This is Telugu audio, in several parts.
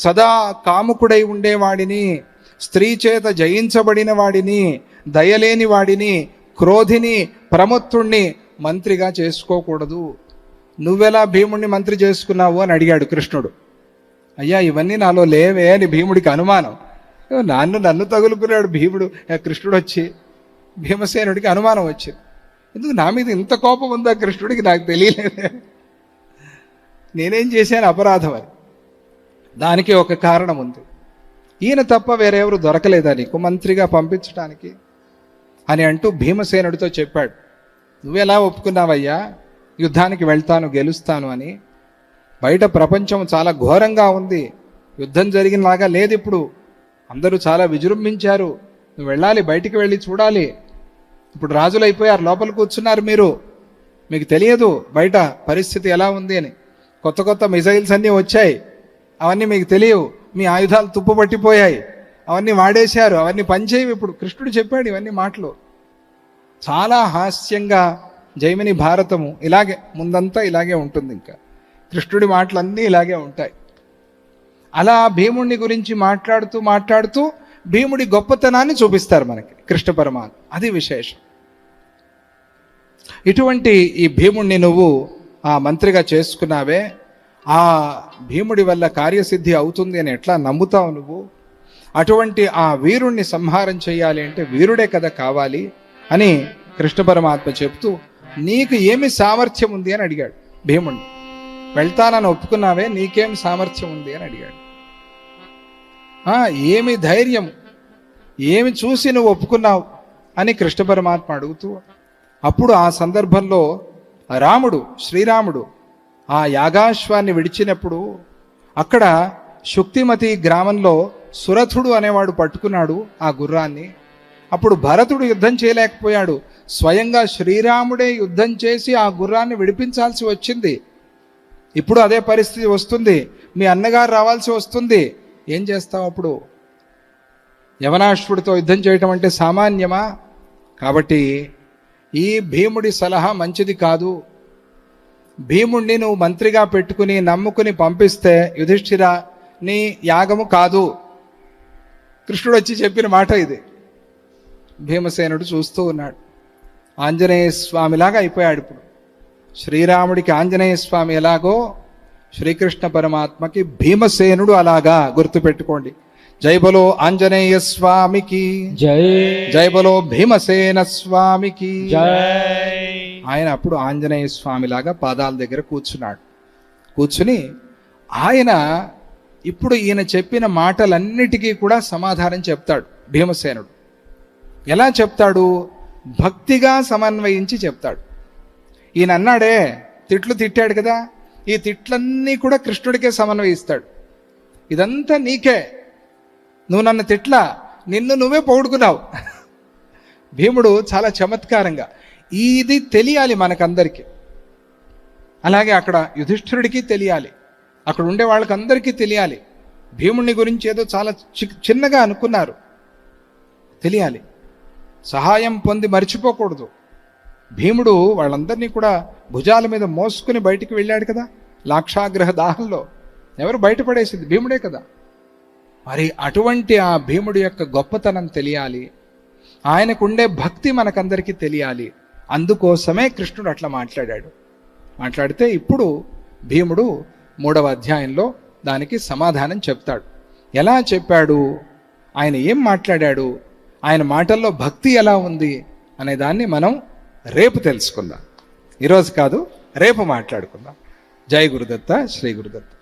సదా కాముకుడై ఉండేవాడిని స్త్రీ చేత జయించబడిన వాడిని దయలేని వాడిని క్రోధిని ప్రమత్తుణ్ణి మంత్రిగా చేసుకోకూడదు. నువ్వెలా భీముణ్ణి మంత్రి చేసుకున్నావు అని అడిగాడు కృష్ణుడు. అయ్యా ఇవన్నీ నాలో లేవే అని భీముడికి అనుమానం. నాన్ను నన్ను నన్ను తగులుకున్నాడు భీముడు. కృష్ణుడు వచ్చి భీమసేనుడికి అనుమానం వచ్చింది. ఎందుకు నా మీద ఇంత కోపం ఉందా కృష్ణుడికి? నాకు తెలియలేదే. నేనేం చేశాను? అపరాధం అని. దానికి ఒక కారణం ఉంది. ఈయన తప్ప వేరెవరు దొరకలేదా నీకు? మంత్రిగా పంపించడానికి అని అంటూ భీమసేనుడితో చెప్పాడు. నువ్వెలా ఒప్పుకున్నావయ్యా? యుద్ధానికి వెళ్తాను గెలుస్తాను అని. బయట ప్రపంచం చాలా ఘోరంగా ఉంది. యుద్ధం జరిగినలాగా లేదు ఇప్పుడు అందరూ చాలా విజృంభించారు. నువ్వు వెళ్ళాలి బయటికి వెళ్ళి చూడాలి. ఇప్పుడు రాజులు అయిపోయారు లోపల కూర్చున్నారు మీరు. మీకు తెలియదు బయట పరిస్థితి ఎలా ఉంది అని. కొత్త కొత్త మిజైల్స్ అన్నీ వచ్చాయి. అవన్నీ మీకు తెలియవు. మీ ఆయుధాలు తుప్పు పట్టిపోయాయి. అవన్నీ వాడేశారు. అవన్నీ పనిచేయవు ఇప్పుడు. కృష్ణుడు చెప్పాడు ఇవన్నీ మాటలు. చాలా హాస్యంగా జైమిని భారతము ఇలాగే ముందంతా ఇలాగే ఉంటుంది ఇంకా. కృష్ణుడి మాటలన్నీ ఇలాగే ఉంటాయి. అలా భీముడిని గురించి మాట్లాడుతూ మాట్లాడుతూ భీముడి గొప్పతనాన్ని చూపిస్తారు మనకి కృష్ణ పరమాత్మ. అది విశేషం. ఇటువంటి ఈ భీముణ్ణి నువ్వు ఆ మంత్రిగా చేసుకున్నావే. ఆ భీముడి వల్ల కార్యసిద్ధి అవుతుంది అని ఎట్లా నమ్ముతావు నువ్వు? అటువంటి ఆ వీరుణ్ణి సంహారం చేయాలి అంటే వీరుడే కదా కావాలి అని కృష్ణ పరమాత్మ చెప్తూ నీకు ఏమి సామర్థ్యం ఉంది అని అడిగాడు భీముడిని వెళ్తానని ఒప్పుకున్నావే నీకేం సామర్థ్యం ఉంది అని అడిగాడు. ఆ, ఏమి ధైర్యం ఏమి చూసి నువ్వు ఒప్పుకున్నావు అని కృష్ణ పరమాత్మ అడుగుతూ అప్పుడు ఆ సందర్భంలో రాముడు శ్రీరాముడు ఆ యాగాశ్వాన్ని విడిచినప్పుడు అక్కడ శుక్తిమతి గ్రామంలో సురథుడు అనేవాడు పట్టుకున్నాడు ఆ గుర్రాన్ని. అప్పుడు భరతుడు యుద్ధం చేయలేకపోయాడు. స్వయంగా శ్రీరాముడే యుద్ధం చేసి ఆ గుర్రాన్ని విడిపించాల్సి వచ్చింది. ఇప్పుడు అదే పరిస్థితి వస్తుంది. మీ అన్నగారు రావాల్సి వస్తుంది. ఏం చేస్తావు అప్పుడు? యవనాశ్వుడితో యుద్ధం చేయటం అంటే సామాన్యమా? కాబట్టి ఈ భీముడి సలహా మంచిది కాదు. భీముణ్ణి నువ్వు మంత్రిగా పెట్టుకుని నమ్ముకుని పంపిస్తే యుధిష్ఠిర నీ యాగము కాదు. కృష్ణుడు వచ్చి చెప్పిన మాట ఇది. భీమసేనుడు చూస్తూ ఉన్నాడు. ఆంజనేయ స్వామిలాగా అయిపోయాడు ఇప్పుడు. శ్రీరాముడికి ఆంజనేయ స్వామి ఎలాగో శ్రీకృష్ణ పరమాత్మకి భీమసేనుడు అలాగా గుర్తుపెట్టుకోండి. జై బలో ఆంజనేయ స్వామికి జై. జై బలో భీమసేన స్వామికి జై. ఆయన అప్పుడు ఆంజనేయ స్వామిలాగా పాదాల దగ్గర కూర్చున్నాడు. కూర్చుని ఆయన ఇప్పుడు ఈయన చెప్పిన మాటలన్నిటికీ కూడా సమాధానం చెప్తాడు భీమసేనుడు. ఎలా చెప్తాడు? భక్తిగా సమన్వయించి చెప్తాడు. ఈయన అన్నాడే తిట్లు తిట్టాడు కదా ఈ తిట్లన్నీ కూడా కృష్ణుడికే సమన్వయిస్తాడు. ఇదంతా నీకే. నువ్వు నన్ను తిట్లా నిన్ను నువ్వే పొగుడుకున్నావు. భీముడు చాలా చమత్కారంగా ఇది తెలియాలి మనకందరికీ. అలాగే అక్కడ యుధిష్ఠిరుడికి తెలియాలి. అక్కడ ఉండే వాళ్ళకందరికీ తెలియాలి. భీముణ్ణి గురించి ఏదో చాలా చి- చిన్నగా అనుకున్నారు. తెలియాలి. సహాయం పొంది మర్చిపోకూడదు. భీముడు వాళ్ళందరినీ కూడా భుజాల మీద మోసుకుని బయటికి వెళ్ళాడు కదా లాక్షాగ్రహ దాహంలో. ఎవరు బయటపడేసింది? భీముడే కదా. మరి అటువంటి ఆ భీముడి యొక్క గొప్పతనం తెలియాలి. ఆయనకుండే భక్తి మనకందరికీ తెలియాలి. అందుకోసమే కృష్ణుడు అట్లా మాట్లాడాడు. మాట్లాడితే ఇప్పుడు భీముడు మూడవ అధ్యాయంలో దానికి సమాధానం చెప్తాడు. ఎలా చెప్పాడు? ఆయన ఏం మాట్లాడాడు? ఆయన మాటల్లో భక్తి ఎలా ఉంది? అనే దాన్ని మనం రేపు తెలుసుకుందాం. ఈరోజు కాదు రేపు మాట్లాడుకుందాం. జై గురుదత్త శ్రీ గురుదత్త.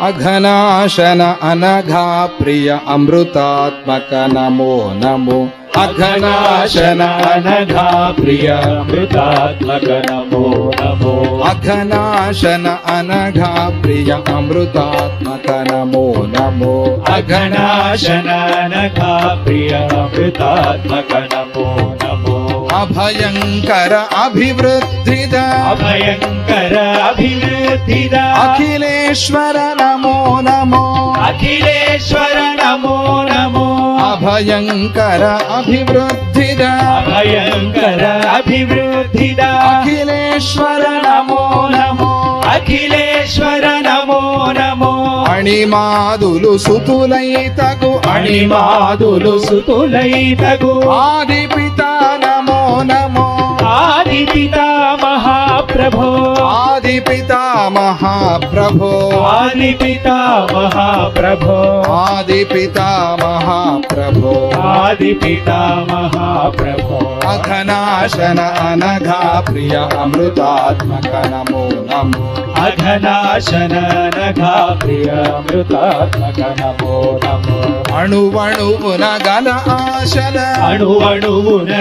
अघनाशन अनघा प्रिय अमृतात्मक नमो नमो। अघनाशन अनघा प्रिय अमृतात्मक नमो नमो। अघनाशन अनघा प्रिय अमृतात्मक नमो नमो। अघनाशन अनघा प्रिय अमृतात्मक नमो नमो। अभयङ्कर अभिवृद्धिद। अभयङ्कर अभिवृद्धि అభివృద్ధిద అఖిలేశ్వర నమో నమో. అఖిలేశ్వర నమో నమో. అభయంకర అభివృద్ధిద. అభయంకర అభివృద్ధిద. అఖిలేశ్వర నమో నమో. అఖిలేశ్వర నమో నమో. అణిమాదులు సుతులైతగు. అణిమాదులు సుతులైతగు. ఆది పిత నమో నమో. ఆది పితా మహాప్రభో ఆది పిత మహాప్రభో ఆది పితా మహాప్రభో ఆది పిత మహాప్రభో ఆది పితా మహాప్రభో అఘనాశన అనఘా ప్రియ అమృతాత్మక నమో నమో. అఘనాశన నఘా ప్రియ అమృతాత్మక నమో నమో. అణువణువున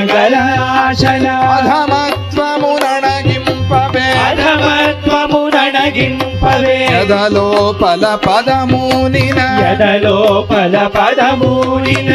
గల ఆశల అణు అణువున గల ఆశల అధమత్వమునణగింపవే అధమత్వము నడగింపవే యదలోపల పదమునిన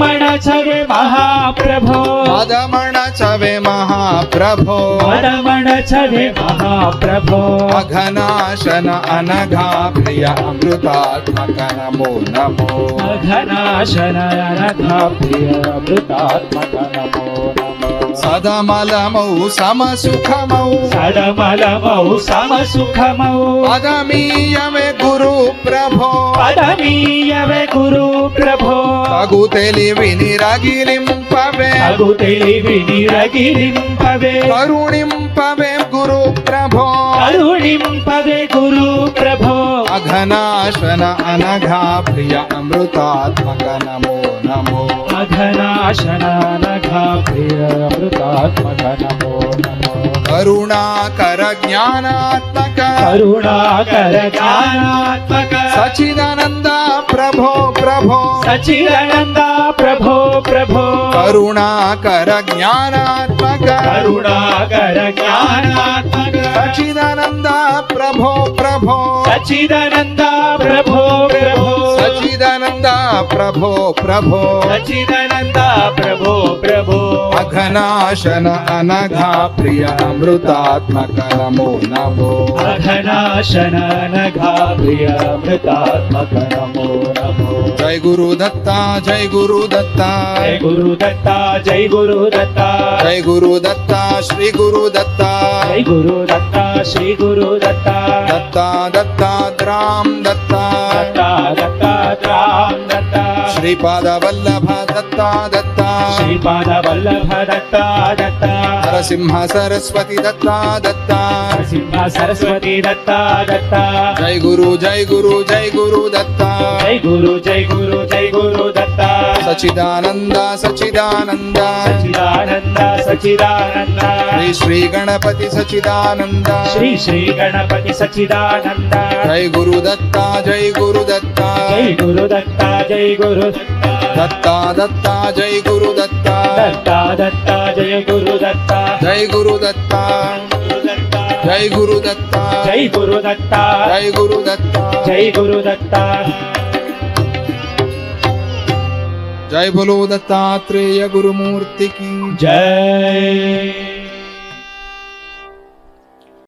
मण छवे महाप्रभो। रमण छवे महाप्रभो। रमण छवे महाप्रभो। अघनाशन अनघा प्रिय अमृतात्मक नमो नमो। अघनाशन अनघा प्रिय अमृतात्मक नमो। नमो सदमलमौ समसुखमौ सदमलमौ समसुखमौ पदमीयवे गुरु प्रभो। पदमीयवे गुरु प्रभो। अगुतेली तेलि తెలివిని రగిలింపవే అగు తెలివిని రగిలింపవే. కరుణింపవే. ಗುರು ಪ್ರಭೋ ಕರುಣಿಂಪದೆ ಗುರು ಪ್ರಭೋ ಅಘನಾಶನ ಅನಘಾ ಪ್ರಿಯ ಅಮೃತಾತ್ಮಕ ನಮೋ ನಮೋ ಅಘನಾಶನ ಅನಘಾ ಪ್ರಿಯ ಅಮೃತಾತ್ಮಕ ನಮೋ ನಮೋ ಕರುಣಾಕರ ಜ್ಞಾನಾತ್ಮಕ ಕರುಣಾಕರ ಜ್ಞಾನಾತ್ಮಕ ಸಚಿದಾನಂದ ಪ್ರಭೋ ಪ್ರಭೋ ಸಚಿದಾನಂದ ಪ್ರಭೋ ಪ್ರಭೋ करुणाकर ज्ञानात्मक करुणाकर ज्ञानात्मक सचिदानन्द प्रभो प्रभो सचिदानन्द प्रभो प्रभो सचिदानन्द प्रभो प्रभो सचिदानन्द प्रभो అఘనాశన అనఘా ప్రియ అమృతాత్మక నమో నమో అఘనాశన నఘా ప్రియ అమృతాత్మక నమో నమో జై గురు దత్త జై గురు దత్త జై గురు దత్త జై గురు దత్త జై గురు దత్త శ్రీ గురు దత్త జై గురు దత్త శ్రీ గురు దత్త దత్త దత్తాద్రాం దత్త దత్త దత్త రామ్ దత్త శ్రీపాద వల్లభ దత్త దత్త శ్రీపాద వల్లభ దత్త దత్త నరసింహ సరస్వతి దత్త దత్త నరసింహ సరస్వతి దత్త దత్త జై గురు జై గురు జై గురు దత్త జై గురు జై గురు జై గురు దత్త సచిదానంద సచిదానంద సచిదానంద సచిదానంద శ్రీ శ్రీ గణపతి సచిదానంద శ్రీ శ్రీ గణపతి సచిదానంద జై గురు దత్త జై గురు దత్త జై గురు దత్త జై గురు దత్త దత్త దత్త జై గురు దత్త దత్త దత్త జయ గురు దత్త జై గురు దత్త గురు దత్త జై గురు దత్త జై గురు దత్త జై గురు దత్త జై గురు దత్త జై బలో దత్తాత్రేయ గురుమూర్తికి జై